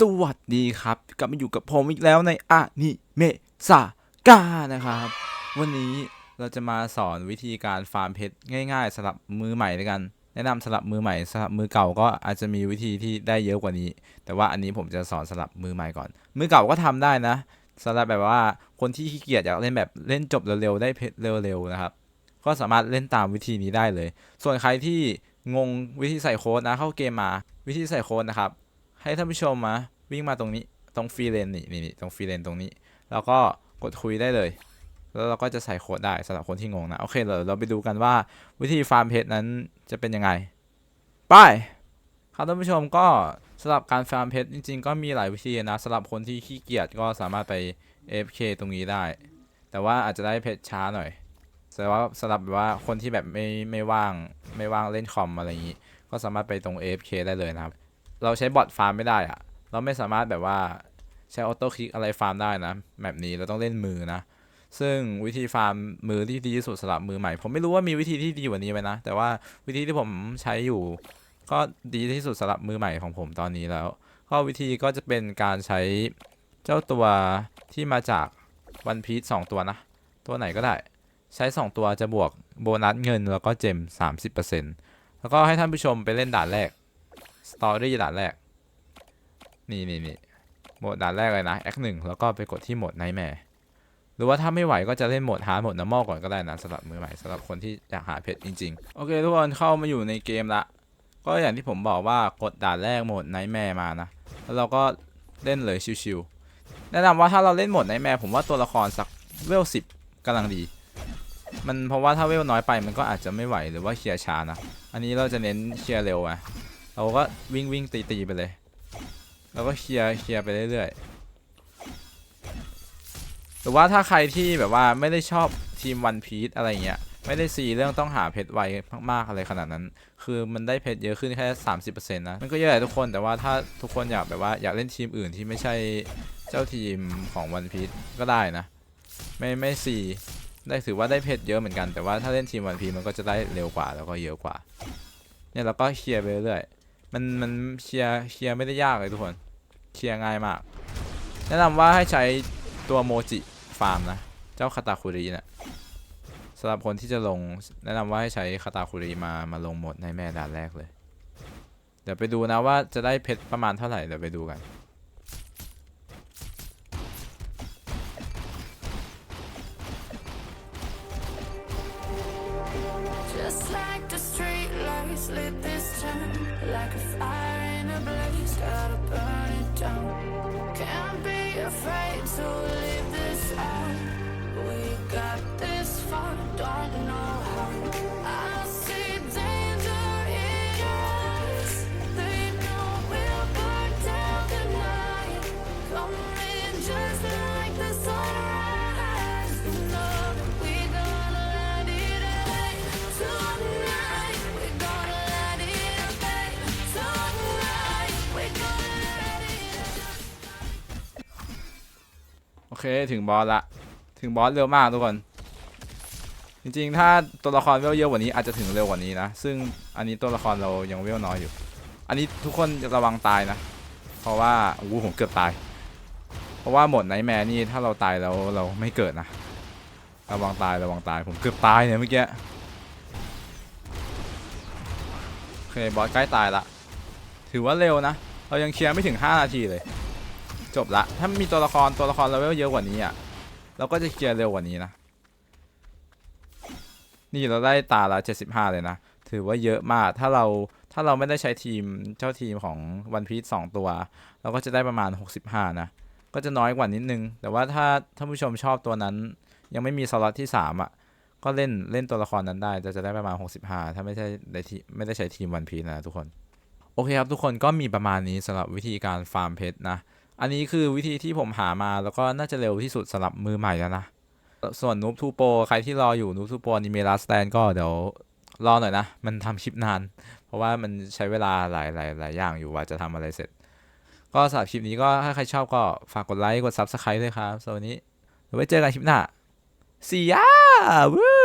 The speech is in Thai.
สวัสดีครับ กลับมาอยู่กับผมอีกแล้วในอนิเมะซากานะครับ วันนี้เราจะมาสอนวิธีการฟาร์มเพชรง่ายๆสำหรับมือใหม่ด้วยกัน แนะนำสำหรับมือใหม่สำหรับมือเก่าก็อาจจะมีวิธีที่ได้เยอะกว่านี้ แต่ว่าอันนี้ผมจะสอนสำหรับมือใหม่ก่อน มือเก่าก็ทำได้นะสำหรับแบบว่าคนที่ขี้เกียจอยากเล่นแบบเล่นจบเร็วๆได้เพชรเร็วๆนะครับก็สามารถเล่นตามวิธีนี้ได้เลย ส่วนใครที่งงวิธีใส่โค้ดนะเข้าเกมมาวิธีใส่โค้ดนะครับ ให้ท่านผู้ชมมาวิ่งมาตรงนี้ตรงฟรีเลนนี่นี่ตรงฟรีเลนตรงนี้ แล้วก็กดคุยได้เลย แล้วเราก็จะใส่โค้ดได้สำหรับคนที่งงนะ โอเคเราเราไปดูกันว่าวิธีฟาร์มเพชรนั้นจะเป็นยังไง ไปครับท่านผู้ชมก็สำหรับการฟาร์มเพชรจริง ๆ ก็มีหลายวิธีนะสำหรับคนที่ขี้เกียจก็สามารถไป AFK ตรงนี้ได้ แต่ว่าอาจจะได้เพชรช้าหน่อยแต่ว่าสำหรับแบบว่าคนที่แบบไม่ไม่ว่างไม่ว่างเล่นคอมอะไรอย่างนี้ ก็สามารถไปตรง AFK ได้เลยนะครับ เราใช้บอทฟาร์มไม่ได้อะเราไม่สามารถแบบว่าใช้ออโต้คลิกอะไรฟาร์มได้นะแบบนี้เราต้องเล่นมือนะ ซึ่งวิธีฟาร์มมือที่ดีที่สุดสำหรับมือใหม่ ผมไม่รู้ว่ามีวิธีที่ดีกว่านี้ไหมนะ แต่ว่าวิธีที่ผมใช้อยู่ ก็ดีที่สุดสำหรับมือใหม่ของผมตอนนี้แล้ว ก็วิธีก็จะเป็นการใช้เจ้าตัวที่มาจากวันพีซสองตัวนะ ตัวไหนก็ได้ ใช้ 2 ตัวจะบวกโบนัสเงินแล้วก็เจม 30%แล้วก็ให้ท่านผู้ชมไปเล่นด่านแรก สตอรี่ด่านแรก นี่นี่นี่โหมดด่านแรกเลยนะ Act 1แล้วก็ไปกดที่โหมดไนแมร์หรือว่าถ้าไม่ไหวก็จะเล่นโหมดฮาร์ดโหมดน้ำมอก่อนก็ได้นะสำหรับมือใหม่สำหรับคนที่อยากหาเพชรจริงๆ โอเค ทุกคนเข้ามาอยู่ในเกมละ ก็อย่างที่ผมบอกว่ากดด่านแรกโหมดไนแมร์มานะ แล้วเราก็เล่นเลยชิวๆแนะนำว่าถ้าเราเล่นโหมดไนแมร์ผมว่าตัวละครสักเวล10กำลังดี มันเพราะว่าถ้าเวลน้อยไปมันก็อาจจะไม่ไหวหรือว่าเคลียร์ช้านะ อันนี้เราจะเน้นเคลียร์เร็วอะ เราก็วิ่งวิ่งตีตีไปเลยแล้วก็เคลียร์เคลียร์ไปเรื่อยๆหรือว่าถ้าใครที่แบบว่าไม่ได้ชอบทีมวันพีซอะไรเงี้ยไม่ได้ซีเรื่องต้องหาเพชรไวมากๆอะไรขนาดนั้น คือมันได้เพชรเยอะขึ้นแค่ 30%นะ มันก็เยอะแหละทุกคนแต่ว่าถ้าทุกคนอยากแบบว่าอยากเล่นทีมอื่นที่ไม่ใช่เจ้าทีมของวันพีซก็ได้นะ ไม่ไม่ซีได้ถือว่าได้เพชรเยอะเหมือนกันแต่ว่าถ้าเล่นทีมวันพีมันก็จะได้เร็วกว่าแล้วก็เยอะกว่าเนี่ยเราก็เคลียร์ไปเรื่อยๆ มันมันเคลียร์เคลียร์ไม่ได้ยากเลยทุกคนเคลียร์ง่ายมาก แนะนำว่าให้ใช้ตัวโมจิฟาร์มนะ เจ้าคาตาคุรินะสำหรับคนที่จะลงแนะนำว่าให้ใช้คาตาคุริมามาลงหมดในแม่ด่านแรกเลย เดี๋ยวไปดูนะว่าจะได้เพชรประมาณเท่าไหร่เดี๋ยวไปดูกัน Just like the street lights lit this town Like a fire in a blaze, gotta burn it down. Can't be afraid to leave this โอเคถึงบอสละ ถึงบอสเร็วมากทุกคน จริงๆ ถ้าตัวละครเวลเยอะกว่านี้อาจจะถึงเร็วกว่านี้นะ ซึ่งอันนี้ตัวละครเรายังเวลน้อยอยู่ อันนี้ทุกคนระวังตายนะ เพราะว่าโอ้โหผมเกือบตาย เพราะว่าหมดไนแมร์นี่ถ้าเราตายแล้วเราไม่เกิดนะ ระวังตายระวังตายผมเกือบตายเนี่ยเมื่อกี้โอเคบอสใกล้ตายละ ถือว่าเร็วนะ เรายังเคลียร์ไม่ถึง 5 นาทีเลย จบละ ถ้ามีตัวละครตัวละครเลเวลเยอะกว่านี้อะ เราก็จะเคลียร์เร็วกว่านี้นะ นี่เราได้ตาละ 75 เลยนะ ถือว่าเยอะมาก ถ้าเราถ้าเราไม่ได้ใช้ทีมเจ้าทีมของวันพีซสองตัว เราก็จะได้ประมาณ 65 นะ ก็จะน้อยกว่านิดนึง แต่ว่าถ้าท่านผู้ชมชอบตัวนั้น ยังไม่มีสล็อตที่ 3 อะ ก็เล่นเล่นตัวละครนั้นได้จะจะได้ประมาณ 65 ถ้าไม่ใช่ได้ทีไม่ได้ใช้ทีมวันพีซนะทุกคน โอเคครับทุกคนก็มีประมาณนี้สำหรับวิธีการฟาร์มเพชรนะ อันนี้คือวิธีที่ผมหามาแล้วก็น่าจะเร็วที่สุดสำหรับมือใหม่แล้วนะ ส่วนนูบทูโปใครที่รออยู่นูบทูโปนิเมลาสแตนก็เดี๋ยวรอหน่อยนะ มันทำคลิปนาน เพราะว่ามันใช้เวลาหลายหลายหลายอย่างอยู่ว่าจะทำอะไรเสร็จ ก็สำหรับคลิปนี้ก็ถ้าใครชอบก็ฝากกดไลค์กด Subscribe ด้วยครับสวันนี้เดี๋ยวไว้เจอกันคลิปหน้า See ya! Woo!